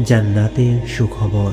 জান্নাতের সুখবর।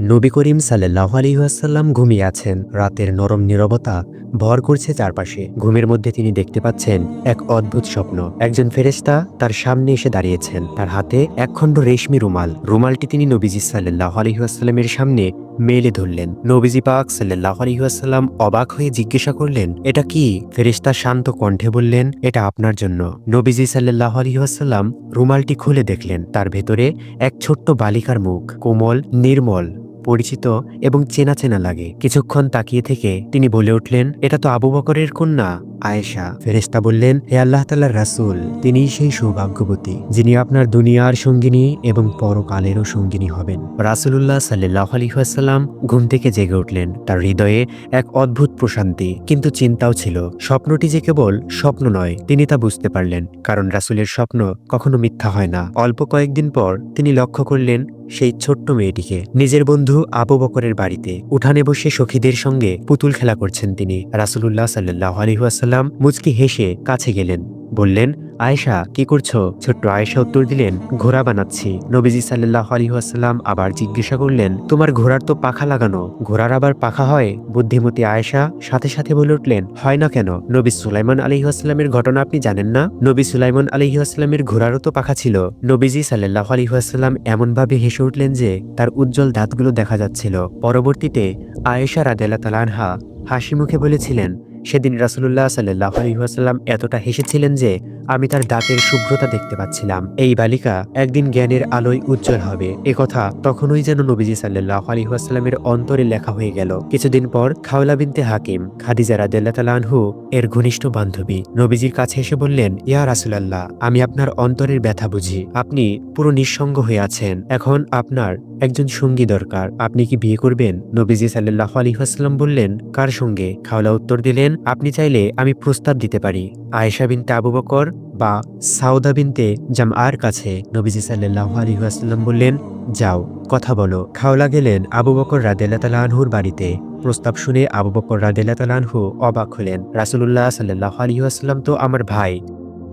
নবী করিম সাল্লাহ আলহিহাসাল্লাম ঘুমিয়ে আছেন। রাতের নরম নিরবতা ভর করছে চারপাশে। ঘুমের মধ্যে তিনি দেখতে পাচ্ছেন এক অদ্ভুত স্বপ্ন। একজন ফেরেস্তা তার সামনে এসে দাঁড়িয়েছেন। তার হাতে একখণ্ড রেশমি রুমাল। রুমালটি তিনি নবীজি সাল্লাহ আলহিহাস্লামের সামনে মেলে ধরলেন। নবীজি পাক সাল্লাহ আলহিহাস্লাম অবাক হয়ে জিজ্ঞাসা করলেন, এটা কি? ফেরেশতা শান্ত কণ্ঠে বললেন, এটা আপনার জন্য। নবীজি সাল্লাহ আলহিহাস্লাম রুমালটি খুলে দেখলেন। তার ভেতরে এক ছোট্ট বালিকার মুখ, কোমল, নির্মল, পরিচিত এবং চেনা চেনা লাগে। কিছুক্ষণ তাকিয়ে থেকে তিনি বলে উঠলেন, এটা তো আবু বকরের কন্যা। আয়েশা ফেরেস্তা বললেন, হে আল্লাহ তাল্লাহ রাসুল তিনিই সেই সৌভাগ্যবতী, যিনি আপনার দুনিয়ার সঙ্গিনী এবং পরকালেরও সঙ্গিনী হবেন। রাসুলুল্লাহ সাল্লাহ আলহিহাসাল্লাম ঘুম থেকে জেগে উঠলেন। তার হৃদয়ে এক অদ্ভুত প্রশান্তি, কিন্তু চিন্তাও ছিল। স্বপ্নটি যে কেবল স্বপ্ন নয়, তিনি তা বুঝতে পারলেন, কারণ রাসুলের স্বপ্ন কখনো মিথ্যা হয় না। অল্প কয়েকদিন পর তিনি লক্ষ্য করলেন, সেই ছোট্ট মেয়েটিকে। নিজের বন্ধু আবু বকরের বাড়িতে। উঠানে বসে সখীদের সঙ্গে পুতুল খেলা করছেন তিনি। রাসুলুল্লাহ সাল্লাহ আলহিহাসাল্লাম মুচকি হেসে কাছে গেলেন। বললেন, আয়েশা, কি করছ? ছোট্ট আয়েশা উত্তর দিলেন, ঘোড়া বানাচ্ছি। নবীজি সাল্লাহ আলহিহাসাল্লাম আবার জিজ্ঞাসা করলেন, তোমার ঘোড়ার তো পাখা লাগানো, ঘোড়ার আবার পাখা হয়? বুদ্ধিমতী আয়েশা সাথে সাথে বলে উঠলেন, হয় না কেন? নবী সুলাইমান আলহিহাস্লামের ঘটনা আপনি জানেন না? নবী সুলাইমান আলহিহাস্লামের ঘোড়ারও তো পাখা ছিল। নবীজি সাল্লাহ আলহিহাস্লাম এমনভাবে হেসে উঠলেন যে, তার উজ্জ্বল দাঁতগুলো দেখা যাচ্ছিল। পরবর্তীতে আয়েশা রাদেলা তালানহা হাসি মুখে বলেছিলেন সেদিন রাসুল্লাহ সাল্লাহ আলহিহাস্লাম এতটা হেসেছিলেন যে আমি তার দাঁতের শুভ্রতা দেখতে পাচ্ছিলাম। এই বালিকা একদিন জ্ঞানের আলোয় উজ্জ্বল হবে। কথা তখনই যেন নবীজি সাল্লাহ আলহিহাস্লামের অন্তরে লেখা হয়ে গেল। কিছুদিন পর খাওলা বিনতে হাকিম, খাদিজা রাদেল্লাহু এর ঘনিষ্ঠ বান্ধবী, নবীজির কাছে এসে বললেন, ইয়া রাসুলাল্লাহ, আমি আপনার অন্তরের ব্যথা বুঝি। আপনি পুরো নিঃসঙ্গ হয়ে আছেন। এখন আপনার একজন সঙ্গী দরকার। আপনি কি বিয়ে করবেন? নবীজি সাল্লাহ আলহিহাস্লাম বললেন, কার সঙ্গে? খাওলা উত্তর দিলেন, আপনি চাইলে আমি প্রস্তাব দিতে পারি। আয়েশা বিনতে আবু বকর বা সাউদা বিনতে জাম আর কাছে নবীজি সাল্লাহ আলহিহাস্লাম বললেন, যাও, কথা বলো। খাওলা গেলেন আবু বকর রাদেলাতালানহুর বাড়িতে। প্রস্তাব শুনে আবু বকর রাদেলাতালানহু অবাক হলেন। রাসুলুল্লাহ সাল্লাহ আলহিহাস্লাম তো আমার ভাই।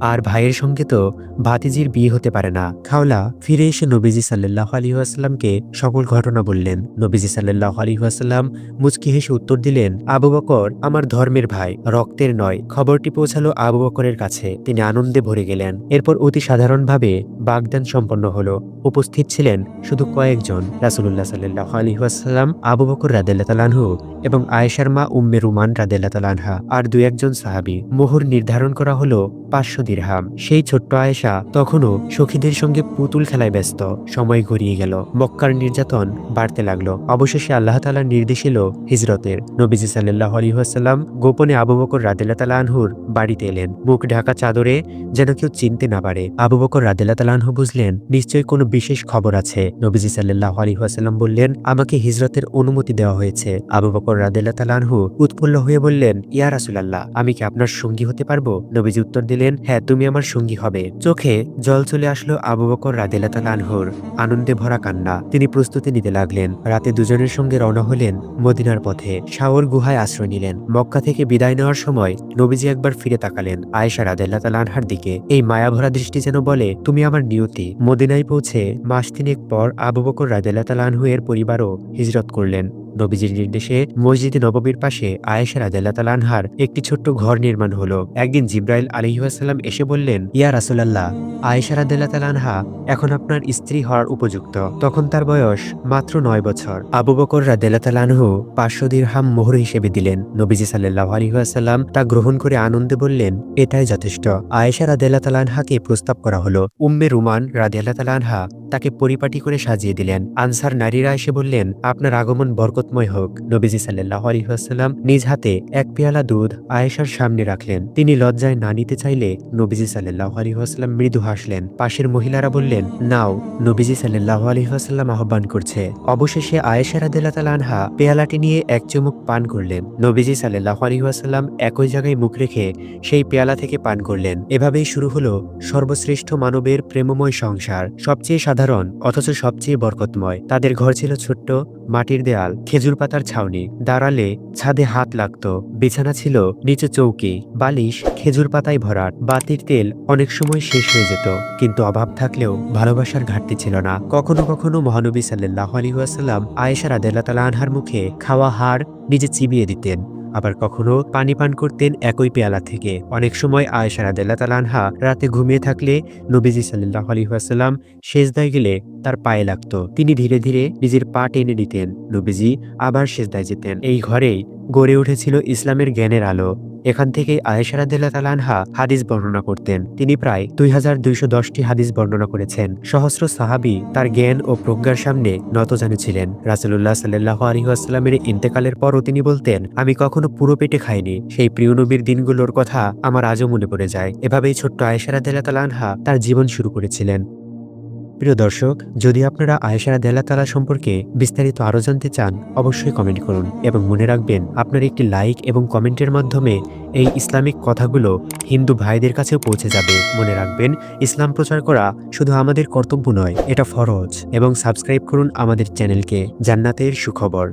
আর ভাইয়ের সঙ্গে তো ভাতিজির বিয়ে হতে পারে না। খাওলা ফিরে এসে নবীজি সাল্লাহ আলহিহাস্লামকে সকল ঘটনা বললেন। নবীজি সাল্লাহ আলহিহাস্লাম মুচকি হেসে উত্তর দিলেন, আবু বকর আমার ধর্মের ভাই, রক্তের নয়। খবরটি পৌঁছালো আবু বকরের কাছে। তিনি আনন্দে ভরে গেলেন। এরপর অতি সাধারণভাবে বাগদান সম্পন্ন হলো। উপস্থিত ছিলেন শুধু কয়েকজন, রাসুলুল্লাহ সাল্লাহ আলহিহাস্লাম আবু বকর রাদেল্লাতালানহু এবং আয়েশার মা উম্মে রুমান রাদেল্লাতালানহা আর দু একজন সাহাবি। মোহর নির্ধারণ করা হলো পাঁচশো দিরহাম। সেই ছোট্ট আয়েশা তখনও সখীদের সঙ্গে পুতুল খেলায় ব্যস্ত। সময় গড়িয়ে গেল। মক্কার নির্যাতন বাড়তে লাগল। অবশেষে আল্লাহ তালার নির্দেশ এলো হিজরতের। নবীজি সাল্লাহ আলহিহাস্লাম গোপনে আবু বকর রাদেল্লা তালা আনহুর বাড়িতে এলেন। মুখ ঢাকা চাদরে যেন কেউ চিনতে না পারে। আবু বকর রাদেল্লা তালা আনহু বুঝলেন, নিশ্চয়ই কোনো বিশেষ খবর আছে। নবীজি সাল্লাহ আলহিহাস্লাম বললেন, আমাকে হিজরতের অনুমতি দেওয়া হয়েছে। আবু বকর রাদেল্লা তালা আনহু উৎফুল্ল হয়ে বললেন, ইয়া রাসুলাল্লাহ, আমি কি আপনার সঙ্গী হতে পারব? নবীজি উত্তর দিলেন হ্যাঁ তুমি আমার সঙ্গী হবে। চোখে জল চলে আসলো আবু বকর রাদেলাতাল আনহুর। আনন্দে ভরা কান্না। তিনি প্রস্তুতি নিতে লাগলেন। রাতে দুজনের সঙ্গে রওনা হলেন মদিনার পথে। শাওর গুহায় আশ্রয় নিলেন। মক্কা থেকে বিদায় নেওয়ার সময় নবীজি একবার ফিরে তাকালেন আয়েশা রাদেলাতাল আনহার দিকে। এই মায়াভরা দৃষ্টি যেন বলে, তুমি আমার নিয়তি। মদিনায় পৌঁছে মাস তিনেক পর আবু বকর রাদেলাতাল আনহু এর পরিবারও হিজরত করলেন। নবীজির নির্দেশে মসজিদে নববীর পাশে আয়েশা রাজাল্লাহ আনহার একটি ছোট্ট ঘর নির্মাণ হলো। একদিন জিব্রাইল আলিহাসাল্লাম এসে বললেন, ইয়া রাসুলাল্লাহ, আয়েশা রাজাল্লাহ আনহা এখন আপনার স্ত্রী হওয়ার উপযুক্ত। তখন তার বয়স মাত্র নয় বছর। আবু বকর রাদেলাহ আনহু পাঁচশো দিরহাম মোহর হিসেবে দিলেন। নবীজি সাল্লাহ আলিহাসাল্লাম তা গ্রহণ করে আনন্দে বললেন, এটাই যথেষ্ট। আয়েশা রাদেলাহ আনহাকে প্রস্তাব করা হলো। উম্মে রুমান রাদেলাহ আনহা তাকে পরিপাটি করে সাজিয়ে দিলেন। আনসার নারীরা এসে বললেন, আপনার আগমন বরকতময় হোক, নবীজি সাল্লাহ আলহিহাস্লাম নিজ হাতে এক পেয়ালা দুধ আয়েশার সামনে রাখলেন। তিনি লজ্জায় না নিতে চাইলে নবীজি সাল্লাহ আলহিহাস্লাম মৃদু হাসলেন। পাশের মহিলারা বললেন, নাও। নবীজি সাল্লাহ আলহিহাস্লাম আহ্বান করছে। অবশেষে আয়েশা রাদিল্লাহ আনহা পেয়ালাটি নিয়ে এক চুমুক পান করলেন। নবীজি সাল্লাহ আলহিহাস্লাম একই জায়গায় মুখ রেখে সেই পেয়ালা থেকে পান করলেন। এভাবেই শুরু হলো সর্বশ্রেষ্ঠ মানবের প্রেমময় সংসার। সবচেয়ে সাধারণ, অথচ সবচেয়ে বরকতময়। তাদের ঘর ছিল ছোট্ট, মাটির দেয়াল খেজুর পাতার ছাউনি, দাঁড়ালে ছাদে হাত লাগত, বিছানা ছিল নিচে চৌকি, বালিশ, খেজুর পাতায় ভরাট বাতির তেল অনেক সময় শেষ হয়ে যেত, কিন্তু অভাব থাকলেও ভালোবাসার ঘাটতি ছিল না। কখনো কখনো মহানবী সাল্লাহ আলী আয়েশা রাদেল্লা তালা আনহার মুখে খাওয়া হাড় নিজে চিবিয়ে দিতেন। আবার কখনো পানি পান করতেন একই পেয়ালা থেকে। অনেক সময় আয়েশা রাদেল্লা তালানহা রাতে ঘুমিয়ে থাকলে নবীজি সাল্লাহ আলহিহাসাল্লাম সেজদায় গেলে তার পায়ে লাগত। তিনি ধীরে ধীরে নিজের পা টেনে নিতেন। নবীজি আবার সেজদায় যেতেন। এই ঘরেই গড়ে উঠেছিল ইসলামের জ্ঞানের আলো। এখান থেকে আয়েশারাদিল্লা তালানহা হাদিস বর্ণনা করতেন। তিনি প্রায় দুই হাজার দুইশো দশটি হাদিস বর্ণনা করেছেন। সহস্র সাহাবি তার জ্ঞান ও প্রজ্ঞার সামনে নতজানু ছিলেন রাসুল্লাহ সাল্লাহ আলহিহাস্লামের ইন্তেকালের পরও তিনি বলতেন, আমি কখনো পুরো পেটে খাইনি। সেই প্রিয় নবীর দিনগুলোর কথা আমার আজও মনে পড়ে যায়। এভাবেই ছোট্ট আয়েশারাদিল্লা তালানহা তার জীবন শুরু করেছিলেন। প্রিয় দর্শক, যদি আপনারা আয়েশারা দেলা তালা সম্পর্কে বিস্তারিত আরও জানতে চান, অবশ্যই কমেন্ট করুন এবং মনে রাখবেন, আপনার একটি লাইক এবং কমেন্টের মাধ্যমে এই ইসলামিক কথাগুলো হিন্দু ভাইদের কাছেও পৌঁছে যাবে। মনে রাখবেন, ইসলাম প্রচার করা শুধু আমাদের কর্তব্য নয়, এটা ফরজ। এবং সাবস্ক্রাইব করুন আমাদের চ্যানেলকে, জান্নাতের সুখবর।